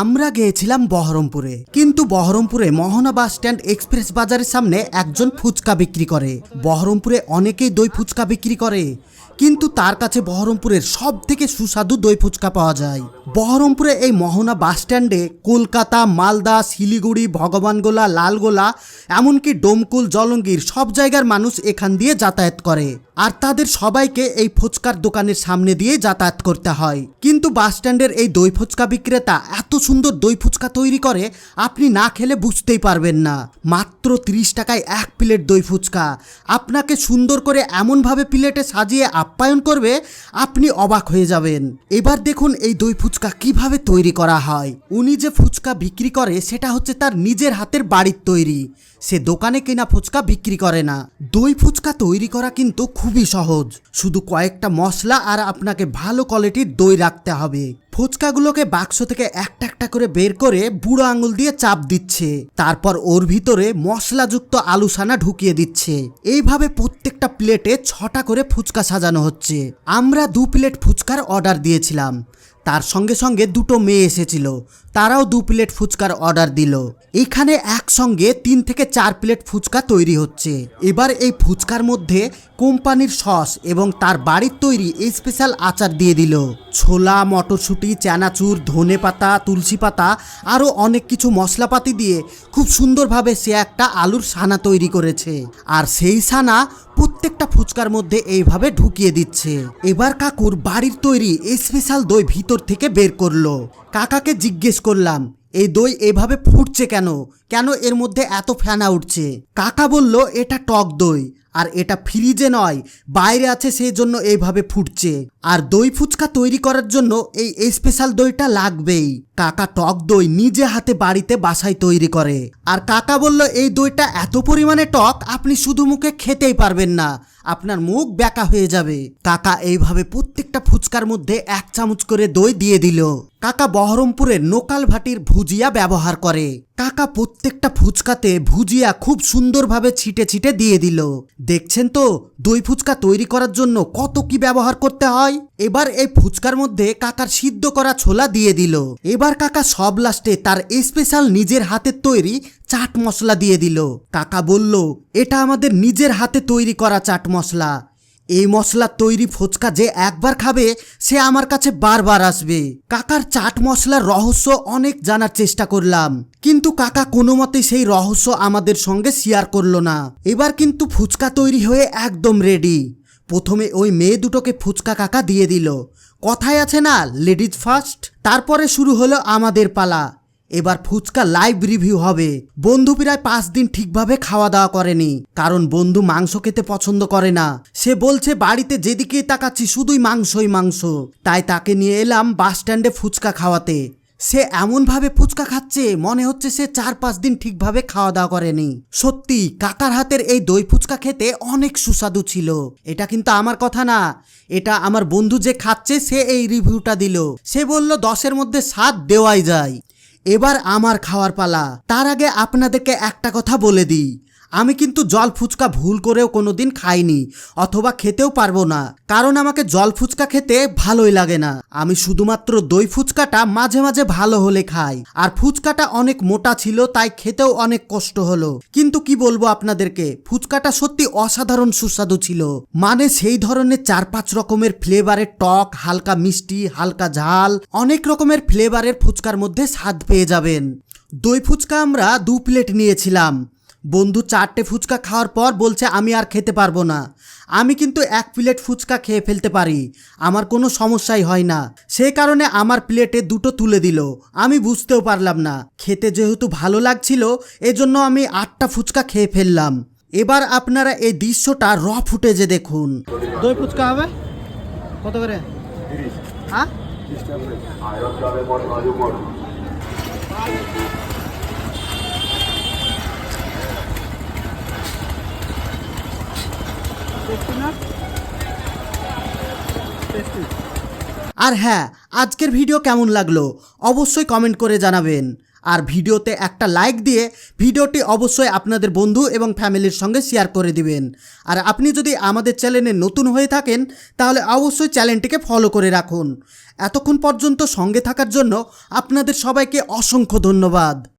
আমরা গিয়েছিলাম বহরমপুরে। কিন্তু বহরমপুরে মহনা বাস স্ট্যান্ড এক্সপ্রেস বাজারের সামনে একজন ফুচকা বিক্রি করে। বহরমপুরে অনেকেই দই ফুচকা বিক্রি করে। কিন্তু তার কাছে বহরমপুরের সব থেকে সুস্বাদু দই ফুচকা পাওয়া যায়। বহরমপুরে এই মোহনা বাস স্ট্যান্ডে কলকাতা, মালদা, শিলিগুড়ি, ভগবানগোলা, লালগোলা, এমনকি ডোমকুল, জলঙ্গির সব জায়গার মানুষ এখান দিয়ে যাতায়াত করে। আর তাদের সবাইকে এই ফুচকার দোকানের সামনে দিয়ে যাতায়াত করতে হয়। কিন্তু বাস স্ট্যান্ডের এই দই ফুচকা বিক্রেতা এত সুন্দর দই ফুচকা তৈরি করে, আপনি না খেলে বুঝতেই পারবেন না। মাত্র তিরিশ টাকায় এক প্লেট দই ফুচকা। আপনাকে সুন্দর করে এমনভাবে প্লেটে সাজিয়ে আপ্যায়ন করবে, আপনি অবাক হয়ে যাবেন। এবার দেখুন এই দই ফুচকা কীভাবে তৈরি করা হয়। উনি যে ফুচকা বিক্রি করে, সেটা হচ্ছে তার নিজের হাতের বাড়ির তৈরি। সে দোকানে কেনা ফুচকা বিক্রি করে না। দই ফুচকা তৈরি করা কিন্তু খুবই সহজ। শুধু কয়েকটা মশলা আর আপনাকে ভালো কোয়ালিটির দই রাখতে হবে। ফুচকাগুলোকে বাক্স থেকে একটা একটা করে বের করে বুড়ো আঙুল দিয়ে চাপ দিচ্ছে। তারপর ওর ভিতরে মশলাযুক্ত আলুসানা ঢুকিয়ে দিচ্ছে। এইভাবে প্রত্যেকটা প্লেটে ছটা করে ফুচকা সাজানো হচ্ছে। আমরা দু প্লেট ফুচকার অর্ডার দিয়েছিলাম। তার সঙ্গে সঙ্গে দুটো মেয়ে এসেছিল। তারাও দু প্লেট ফুচকার অর্ডার দিল। এখানে একসঙ্গে তিন থেকে চার প্লেট ফুচকা তৈরি হচ্ছে। এবার এই ফুচকার মধ্যে কোম্পানির সস এবং তার বাড়ির তৈরি স্পেশাল আচার দিয়ে দিল। ছোলা, মটরশুঁটি, চানাচুর, ধনে পাতা, তুলসী পাতা, আরও অনেক কিছু মশলাপাতি দিয়ে খুব সুন্দরভাবে সে একটা আলুর সানা তৈরি করেছে। আর সেই সানা প্রত্যেকটা ফুচকার মধ্যে এইভাবে ঢুকিয়ে দিচ্ছে। এবার কাকুর বাড়ির তৈরি এই স্পেশাল দই ভিতর থেকে বের করল। কাকাকে জিজ্ঞেস করলাম, এই দই এভাবে ফুটছে কেন? কেন এর মধ্যে এত ফেনা উঠছে? কাকা বলল, এটা টক দই, আর এটা ফ্রিজে নয়, বাইরে আছে সেই জন্য এইভাবে ফুটছে। আর দই ফুচকা তৈরি করার জন্য এই স্পেশাল দইটা লাগবেই। কাকা টক দই নিজে হাতে বাড়িতে বাসায় তৈরি করে। আর কাকা বলল, এই দইটা এত পরিমাণে টক, আপনি শুধু মুখে খেতেই পারবেন না, আপনার মুখ ব্যাকা হয়ে যাবে। কাকা এইভাবে প্রত্যেকটা ফুচকার মধ্যে এক চামচ করে দই দিয়ে দিল। কাকা বহরমপুরের নোকাল ভাটির ভুজিয়া ব্যবহার করে। কাকা প্রত্যেকটা ফুচকাতে ভুজিয়া খুব সুন্দরভাবে ছিটে ছিটে দিয়ে দিল। দেখছেন তো, দই ফুচকা তৈরি করার জন্য কত কি ব্যবহার করতে হয়? এবার এই ফুচকার মধ্যে কাকার সিদ্ধ করা ছোলা দিয়ে দিল। এবার কাকা সব লাস্টে তার স্পেশাল নিজের হাতের তৈরি চাট মশলা দিয়ে দিল। কাকা বলল, এটা আমাদের নিজের হাতে তৈরি করা চাট মশলা। এই মশলা তৈরি ফুচকা যে একবার খাবে, সে আমার কাছে বারবার আসবে। কাকার চাট মশলার রহস্য অনেক জানার চেষ্টা করলাম, কিন্তু কাকা কোনো মতে সেই রহস্য আমাদের সঙ্গে শেয়ার করল না। এবার কিন্তু ফুচকা তৈরি হয়ে একদম রেডি প্রথমে ওই মেয়ে দুটোকে ফুচকা কাকা দিয়ে দিল। কথায় আছে না লেডিজ ফার্স্ট তারপরে শুরু হলো আমাদের পালা। এবার ফুচকা লাইভ রিভিউ হবে। বন্ধু প্রায় পাঁচ দিন ঠিকভাবে খাওয়া দাওয়া করেনি, কারণ বন্ধু মাংস খেতে পছন্দ করে না। সে বলছে, বাড়িতে যেদিকেই তাকাচ্ছি, শুধুই মাংসই মাংস। তাই তাকে নিয়ে এলাম বাস স্ট্যান্ডে ফুচকা খাওয়াতে। সে এমনভাবে ফুচকা খাচ্ছে, মনে হচ্ছে সে চার পাঁচ দিন ঠিকভাবে খাওয়া দাওয়া করেনি। সত্যি, কাকার হাতের এই দই ফুচকা খেতে অনেক সুস্বাদু ছিল। এটা কিন্তু আমার কথা না। এটা আমার বন্ধু যে খাচ্ছে, সে এই রিভিউটা দিল। সে বলল, দশের মধ্যে সাত দেওয়াই যায়। এবার আমার খাওয়ার পালা। তার আগে আপনাদেরকে একটা কথা বলে দিই। আমি কিন্তু জল ফুচকা ভুল করেও কোনো দিন খাইনি অথবা খেতেও পারব না। কারণ আমাকে জল ফুচকা খেতে ভালোই লাগে না। আমি শুধুমাত্র দই ফুচকাটা মাঝে মাঝে ভালো হলে খাই। আর ফুচকাটা অনেক মোটা ছিল, তাই খেতেও অনেক কষ্ট হলো। কিন্তু কি বলব আপনাদেরকে, ফুচকাটা সত্যি অসাধারণ সুস্বাদু ছিল। মানে সেই ধরনের চার পাঁচ রকমের ফ্লেভারের টক, হালকা মিষ্টি, হালকা ঝাল, অনেক রকমের ফ্লেভারের ফুচকার মধ্যে স্বাদ পেয়ে যাবেন। দই ফুচকা আমরা দু প্লেট নিয়েছিলাম। বন্ধু চারটে ফুচকা খাওয়ার পর বলছে আমি আর খেতে পারব না। আমি কিন্তু এক প্লেট ফুচকা খেয়ে ফেলতে পারি। আমার কোনো সমস্যাই হয় না। সেই কারণে আমার প্লেটে দুটো তুলে দিল। আমি বুঝতেও পারলাম না। খেতে যেহেতু ভালো লাগছিল এজন্য আমি আটটা ফুচকা খেয়ে ফেললাম। এবার আপনারা এই দৃশ্যটা র ফুটেজে দেখুন। দই ফুচকা হবে? কত করে? হ্যাঁ? আর হ্যাঁ আজকের ভিডিও কেমন লাগল অবশ্যই কমেন্ট করে জানাবেন। আর ভিডিওতে একটা লাইক দিয়ে ভিডিওটি অবশ্যই আপনাদের বন্ধু এবং ফ্যামিলির সঙ্গে শেয়ার করে দিবেন। আর আপনি যদি আমাদের চ্যানেলে নতুন হয়ে থাকেন, তাহলে অবশ্যই চ্যানেলটিকে ফলো করে রাখুন। এতক্ষণ পর্যন্ত সঙ্গে থাকার জন্য আপনাদের সবাইকে অসংখ্য ধন্যবাদ।